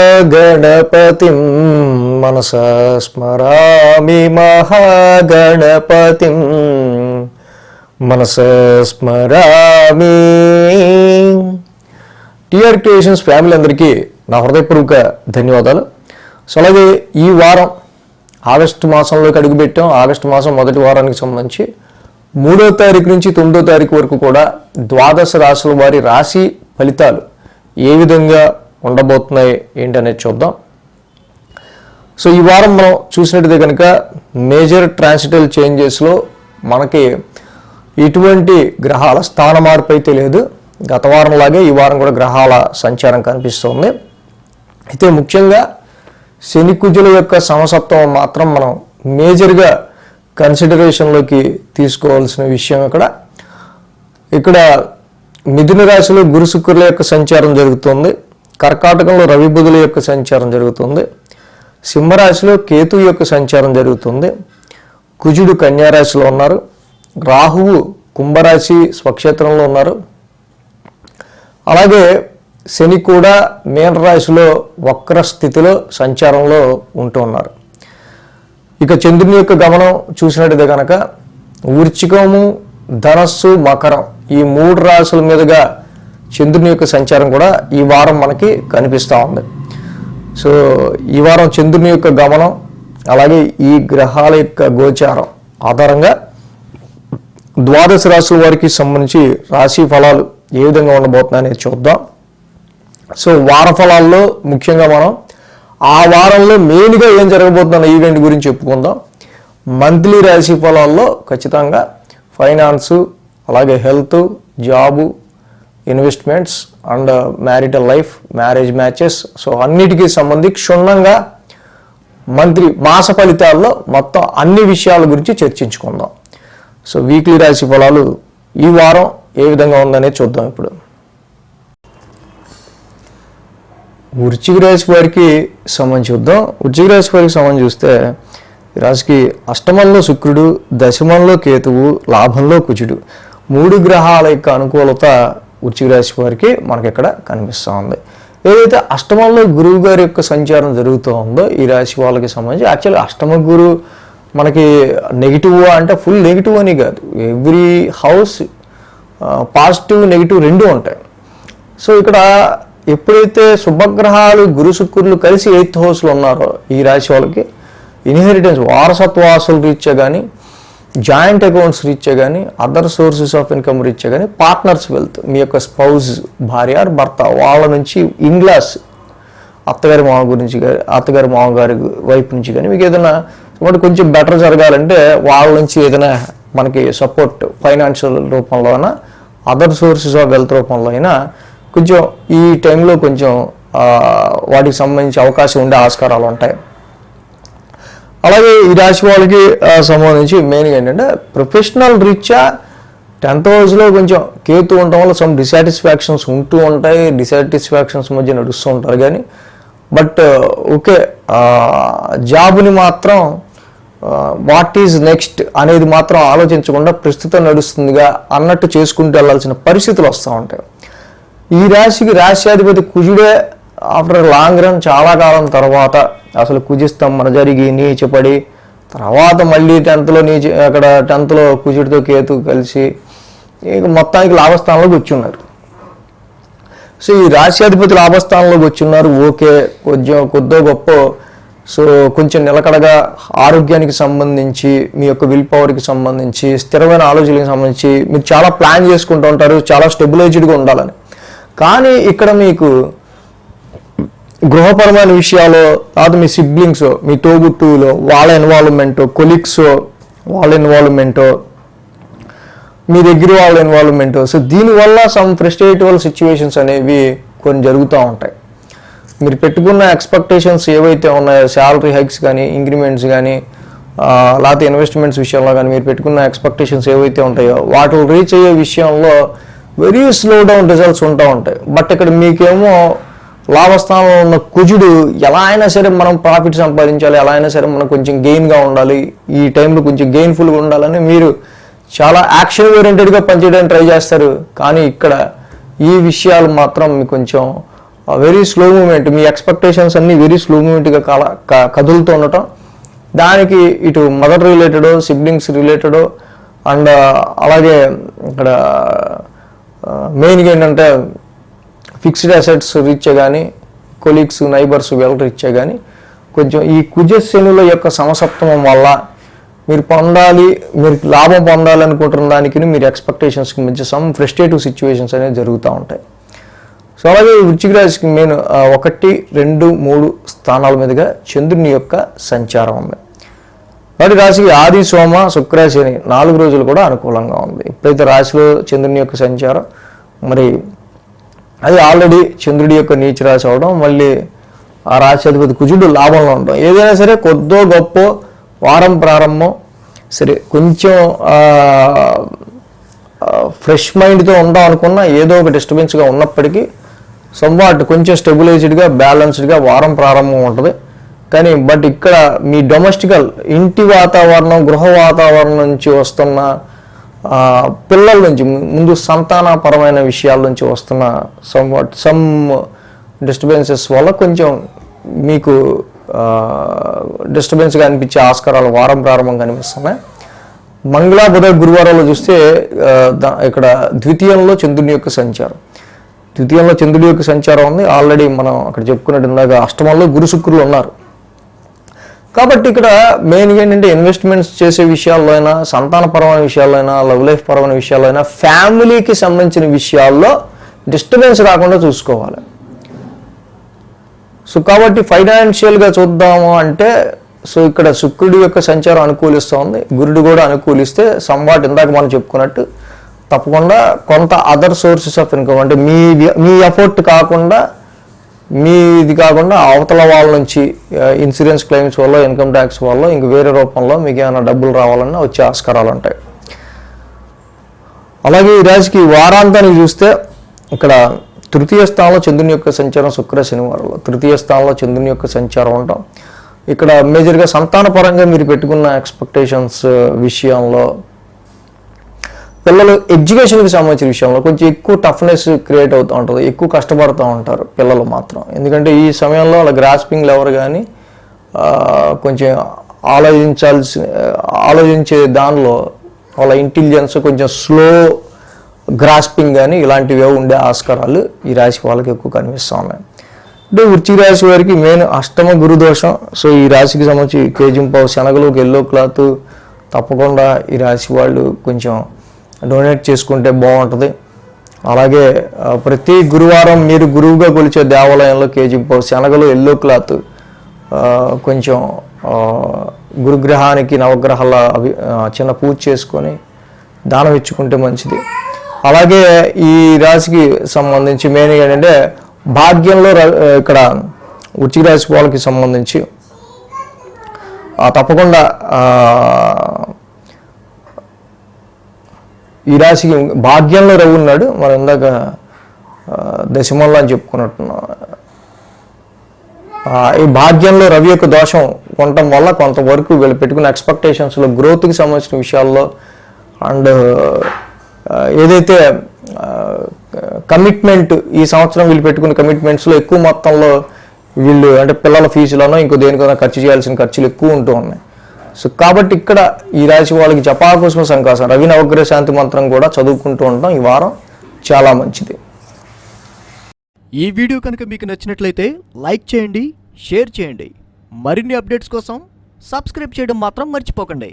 మహాగణపతిం మనస స్మరామి మహాగణపతిం మనస స్మరామి. టిఆర్ క్రియేషన్స్ ఫ్యామిలీ అందరికీ నా హృదయపూర్వక ధన్యవాదాలు. సో అలాగే ఈ వారం ఆగస్టు మాసంలోకి అడుగుపెట్టాం. ఆగస్టు మాసం మొదటి వారానికి సంబంధించి మూడో తారీఖు నుంచి తొమ్మిదో తారీఖు వరకు కూడా ద్వాదశ రాశుల వారి రాశి ఫలితాలు ఏ విధంగా ఉండబోతున్నాయి ఏంటి అనేది చూద్దాం. సో ఈ వారం మనం చూసినట్టయితే కనుక మేజర్ ట్రాన్సిటల్ చేంజెస్లో మనకి ఎటువంటి గ్రహాల స్థాన మార్పు అయితే లేదు. గత వారంలాగే ఈ వారం కూడా గ్రహాల సంచారం కనిపిస్తుంది. అయితే ముఖ్యంగా శని కుజుల యొక్క సమసత్వం మాత్రం మనం మేజర్గా కన్సిడరేషన్లోకి తీసుకోవాల్సిన విషయం ఇక్కడ. ఇక్కడ మిథున రాశిలో గురు శుక్రుల యొక్క సంచారం జరుగుతుంది. కర్కాటకంలో రవి బుధుల యొక్క సంచారం జరుగుతుంది. సింహరాశిలో కేతు యొక్క సంచారం జరుగుతుంది. కుజుడు కన్యారాశిలో ఉన్నారు. రాహువు కుంభరాశి స్వక్షేత్రంలో ఉన్నారు. అలాగే శని కూడా మీనరాశిలో వక్ర స్థితిలో సంచారంలో ఉంటూ ఉన్నారు. ఇక చంద్రుని యొక్క గమనం చూసినట్టయితే కనుక వృచ్చికము ధనస్సు మకరం ఈ మూడు రాశుల మీదుగా చంద్రుని యొక్క సంచారం కూడా ఈ వారం మనకి కనిపిస్తూ ఉంది. సో ఈ వారం చంద్రుని యొక్క గమనం అలాగే ఈ గ్రహాల యొక్క గోచారం ఆధారంగా ద్వాదశ రాశుల వారికి సంబంధించి రాశి ఫలాలు ఏ విధంగా ఉండబోతున్నాయి అనేది చూద్దాం. సో వార ఫలాల్లో ముఖ్యంగా మనం ఆ వారంలో మెయిన్గా ఏం జరగబోతున్న ఈవెంట్ గురించి చెప్పుకుందాం. మంత్లీ రాశి ఫలాల్లో ఖచ్చితంగా ఫైనాన్సు అలాగే health job investments and marital life marriage matches. So అన్నిటికీ సంబంధించి క్షుణ్ణంగా మంత్రి మాస ఫలితాల్లో మొత్తం అన్ని విషయాల గురించి చర్చించుకుందాం. సో వీక్లీ రాశి ఫలాలు ఈ వారం ఏ విధంగా ఉందనే చూద్దాం ఇప్పుడు. వృశ్చిక రాశి వారికి సంబంధించి చూద్దాం. వృశ్చిక రాశి వారికి సంబంధం చూస్తే రాశికి అష్టమంలో శుక్రుడు దశమంలో కేతువు లాభంలో కుజుడు. మూడు గ్రహాల యొక్క అనుకూలత వృశ్చిక రాశి వారికి మనకి ఇక్కడ కనిపిస్తూ ఉంది ఏదైతే అష్టమంలో గురువు గారి యొక్క సంచారం జరుగుతూ ఉందో ఈ రాశి వాళ్ళకి సంబంధించి యాక్చువల్గా అష్టమ గురు మనకి నెగిటివ్ అంటే ఫుల్ నెగిటివ్ అని కాదు. ఎవ్రీ హౌస్ పాజిటివ్ నెగిటివ్ రెండు ఉంటాయి. సో ఇక్కడ ఎప్పుడైతే శుభగ్రహాలు గురు శుక్రులు కలిసి ఎయిత్ హౌస్లో ఉన్నారో ఈ రాశి వాళ్ళకి ఇన్హెరిటెన్స్ వారసత్వాసుల రీత్యా కానీ జాయింట్ అకౌంట్స్ రీత్యా కానీ other sources of income reach కానీ పార్ట్నర్స్ వెల్త్ మీ యొక్క స్పౌజ్ భార్య భర్త వాళ్ళ నుంచి ఇంగ్లాస్ అత్తగారి మామ గురించి కానీ అత్తగారి మామగారి వైపు నుంచి కానీ మీకు ఏదైనా కొంచెం బెటర్ జరగాలంటే వాళ్ళ నుంచి ఏదైనా మనకి సపోర్ట్ ఫైనాన్షియల్ రూపంలో అయినా అదర్ సోర్సెస్ ఆఫ్ వెల్త్ రూపంలో అయినా కొంచెం ఈ టైంలో కొంచెం వాటికి సంబంధించి అవకాశం ఉండే ఆస్కారాలు ఉంటాయి. అలాగే ఈ రాశి వాళ్ళకి సంబంధించి మెయిన్గా ఏంటంటే ప్రొఫెషనల్ రీత్యా టెన్త్ హౌస్లో కొంచెం కేతు ఉండటం వల్ల సమ్ డిసాటిస్ఫాక్షన్స్ ఉంటూ ఉంటాయి. డిసాటిస్ఫాక్షన్స్ మధ్య నడుస్తూ ఉంటారు కానీ బట్ ఓకే జాబ్ని మాత్రం వాట్ ఈజ్ నెక్స్ట్ అనేది మాత్రం ఆలోచించకుండా ప్రస్తుతం నడుస్తుందిగా అన్నట్టు చేసుకుంటూ వెళ్ళాల్సిన పరిస్థితులు వస్తూ ఉంటాయి. ఈ రాశికి రాశ్యాధిపతి కుజుడే ఆఫ్టర్ లాంగ్ రన్ చాలా కాలం తర్వాత అసలు కుజిస్తాం మన జరిగి నీచపడి తర్వాత మళ్ళీ టెన్త్లో నీచి అక్కడ టెన్త్లో కుజుడితో కేతు కలిసి ఇక మొత్తానికి లాభస్థానంలోకి కూర్చున్నారు సో ఈ రాశ్యాధిపతి లాభస్థానంలోకి వచ్చిన్నారు ఓకే కొంచెం కొద్దో గొప్ప. సో కొంచెం నిలకడగా ఆరోగ్యానికి సంబంధించి మీ యొక్క విల్ పవర్కి సంబంధించి స్థిరమైన ఆలోచనలకు సంబంధించి మీరు చాలా ప్లాన్ చేసుకుంటూ ఉంటారు చాలా స్టెబిలైజ్డ్గా ఉండాలని. కానీ ఇక్కడ మీకు గృహపరమైన విషయాలు తర్వాత మీ సిబ్లింగ్స్ మీ తోబుట్టువులో వాళ్ళ ఇన్వాల్వ్మెంట్ కొలీగ్స్ వాళ్ళ ఇన్వాల్వ్మెంట్ మీ దగ్గర వాళ్ళ ఇన్వాల్వ్మెంట్ సో దీనివల్ల సమ్ ఫ్రస్ట్రేటబుల్ సిచ్యువేషన్స్ అనేవి కొన్ని జరుగుతూ ఉంటాయి. మీరు పెట్టుకున్న ఎక్స్పెక్టేషన్స్ ఏవైతే ఉన్నాయో శాలరీ హైక్స్ కానీ ఇంక్రిమెంట్స్ కానీ లేకపోతే ఇన్వెస్ట్మెంట్స్ విషయంలో కానీ మీరు పెట్టుకున్న ఎక్స్పెక్టేషన్స్ ఏవైతే ఉంటాయో వాటిని రీచ్ అయ్యే విషయంలో వెరీ స్లో డౌన్ రిజల్ట్స్ ఉంటూ ఉంటాయి. బట్ ఇక్కడ మీకేమో లాభస్థానంలో ఉన్న కుజుడు ఎలా అయినా సరే మనం ప్రాఫిట్ సంపాదించాలి ఎలా అయినా సరే మనం కొంచెం గెయిన్గా ఉండాలి ఈ టైంలో కొంచెం గెయిన్ఫుల్గా ఉండాలని మీరు చాలా యాక్షన్ ఓరియంటెడ్గా పనిచేయడానికి ట్రై చేస్తారు. కానీ ఇక్కడ ఈ విషయాలు మాత్రం మీకు కొంచెం వెరీ స్లో మూమెంట్ మీ ఎక్స్పెక్టేషన్స్ అన్నీ వెరీ స్లో మూమెంట్గా కల క- కదులుతూ ఉండటం. దానికి ఇటు మదర్ రిలేటెడో సిబ్లింగ్స్ రిలేటెడో అండ్ అలాగే ఇక్కడ మెయిన్గా ఏంటంటే ఫిక్స్డ్ అసెట్స్ రీచ్ కానీ కొలీగ్స్ నైబర్స్ వీళ్ళ రీచ్ కానీ కొంచెం ఈ కుజశనుల యొక్క సమసప్తమం వల్ల మీరు పొందాలి మీరు లాభం పొందాలనుకుంటున్న దానికి మీరు ఎక్స్పెక్టేషన్స్కి మధ్య సమ్ ఫ్రస్ట్రేటివ్ సిచ్యువేషన్స్ అనేవి జరుగుతూ ఉంటాయి. సో అలాగే వృచ్చిక రాశికి మెయిన్ ఒకటి రెండు మూడు స్థానాల మీదుగా చంద్రుని యొక్క సంచారం ఉంది. వాటి రాశికి ఆది సోమ శుక్రాశి అని నాలుగు రోజులు కూడా అనుకూలంగా ఉంది. ఎప్పుడైతే రాశిలో చంద్రుని యొక్క సంచారం మరి అది ఆల్రెడీ చంద్రుడి యొక్క నీచ రాశి అవడం మళ్ళీ ఆ రాశి అధిపతి కుజుడు లాభంలో ఉండడం. ఏదైనా సరే కొద్దో గొప్ప వారం ప్రారంభం సరే కొంచెం ఫ్రెష్ మైండ్తో ఉందాం అనుకున్నా ఏదో ఒక డిస్టర్బెన్స్గా ఉన్నప్పటికీ సంవాట్ కొంచెం స్టెబిలైజ్డ్గా బ్యాలెన్స్డ్గా వారం ప్రారంభం ఉంటుంది. కానీ బట్ ఇక్కడ మీ డొమెస్టికల్ ఇంటి వాతావరణం గృహ వాతావరణం నుంచి వస్తున్న పిల్లల నుంచి ముందు సంతానపరమైన విషయాల నుంచి వస్తున్న సమ్ వాట్ సమ్ డిస్టర్బెన్సెస్ వల్ల కొంచెం మీకు డిస్టర్బెన్స్గా అనిపించే ఆస్కారాలు వారం ప్రారంభం కనిపిస్తున్నాయి. మంగళ బుధ గురువారాలు చూస్తే ఇక్కడ ద్వితీయంలో చంద్రుని యొక్క సంచారం. ద్వితీయంలో చంద్రుడి యొక్క సంచారం ఉంది. ఆల్రెడీ మనం అక్కడ చెప్పుకున్నట్టు ఇందాక అష్టమంలో గురు శుక్రులు ఉన్నారు. కాబట్టి ఇక్కడ మెయిన్గా ఏంటంటే ఇన్వెస్ట్మెంట్స్ చేసే విషయాల్లో అయినా సంతానపరమైన విషయాల్లో అయినా లవ్ లైఫ్ పరమైన విషయాల్లో అయినా ఫ్యామిలీకి సంబంధించిన విషయాల్లో డిస్టర్బెన్స్ రాకుండా చూసుకోవాలి. సో కాబట్టి ఫైనాన్షియల్గా చూద్దాము అంటే సో ఇక్కడ శుక్రుడి యొక్క సంచారం అనుకూలిస్తూ ఉంది. గురుడు కూడా అనుకూలిస్తే సంవాట్ ఇందాక మనం చెప్పుకున్నట్టు తప్పకుండా కొంత అదర్ సోర్సెస్ ఆఫ్ ఇన్కమ్ అంటే మీ మీ ఎఫర్ట్ కాకుండా మీ ఇది కాకుండా అవతల వాళ్ళ నుంచి ఇన్సూరెన్స్ క్లెయిమ్స్ వల్ల ఇన్కమ్ ట్యాక్స్ వల్ల ఇంక వేరే రూపంలో మీకు ఏమైనా డబ్బులు రావాలన్నా వచ్చే ఆస్కారాలు ఉంటాయి. అలాగే ఈ రాశికి వారాంతానికి చూస్తే ఇక్కడ తృతీయ స్థానంలో చంద్రుని యొక్క సంచారం శుక్ర శనివారంలో. తృతీయ స్థానంలో చంద్రుని యొక్క సంచారం ఉండటం ఇక్కడ మేజర్గా సంతానపరంగా మీరు పెట్టుకున్న ఎక్స్పెక్టేషన్స్ విషయంలో పిల్లలు ఎడ్యుకేషన్కి సంబంధించిన విషయంలో కొంచెం ఎక్కువ టఫ్నెస్ క్రియేట్ అవుతూ ఉంటుంది ఎక్కువ కష్టపడుతూ ఉంటారు పిల్లలు మాత్రం. ఎందుకంటే ఈ సమయంలో వాళ్ళ గ్రాస్పింగ్ లెవర్ కానీ కొంచెం ఆలోచించాల్సి ఆలోచించే దానిలో వాళ్ళ ఇంటెలిజెన్స్ కొంచెం స్లో గ్రాస్పింగ్ కానీ ఇలాంటివి ఉండే ఆస్కారాలు ఈ రాశి వాళ్ళకి ఎక్కువ కనిపిస్తూ ఉన్నాయి. అంటే వృత్తి రాశి వారికి మెయిన్ అష్టమ గురు దోషం. సో ఈ రాశికి సంబంధించి కేజింపావు శనగలు ఎల్లో క్లాత్ తప్పకుండా ఈ రాశి వాళ్ళు కొంచెం డొనేట్ చేసుకుంటే బాగుంటుంది. అలాగే ప్రతి గురువారం మీరు గురువుగా కొలిచే దేవాలయంలో కేజీ శనగలు ఎల్లో క్లాత్ కొంచెం గురుగ్రహానికి నవగ్రహాల అవి చిన్న పూజ చేసుకొని దానం ఇచ్చుకుంటే మంచిది. అలాగే ఈ రాశికి సంబంధించి మెయిన్ ఏంటంటే భాగ్యంలో ఇక్కడ వృచ్చిక రాశి వాళ్ళకి సంబంధించి తప్పకుండా ఈ రాశికి భాగ్యంలో రవి ఉన్నాడు. మనం ఇందాక ఆ, దశమంలో అని చెప్పుకున్నట్టున్నాం ఈ భాగ్యంలో రవి యొక్క దోషం ఉండటం వల్ల కొంతవరకు వీళ్ళు పెట్టుకున్న ఎక్స్పెక్టేషన్స్లో గ్రోత్కి సంబంధించిన విషయాల్లో అండ్ ఏదైతే కమిట్మెంట్ ఈ సంవత్సరం వీళ్ళు పెట్టుకున్న కమిట్మెంట్స్లో ఎక్కువ మొత్తంలో వీళ్ళు అంటే పిల్లల ఫీజులోనో ఇంకో దేనికైనా ఖర్చు చేయాల్సిన ఖర్చులు ఎక్కువ ఉంటూ ఉన్నాయి. సో కాబట్టి ఇక్కడ ఈ రాశి వాళ్ళకి జపాకుష్మ సంకాసం రవి నవగ్రహ శాంతి మంత్రం కూడా చదువుకుంటూ ఉండడం ఈ వారం చాలా మంచిది. ఈ వీడియో కనుక మీకు నచ్చినట్లయితే లైక్ చేయండి షేర్ చేయండి. మరిన్ని అప్డేట్స్ కోసం సబ్స్క్రైబ్ చేయడం మాత్రం మర్చిపోకండి.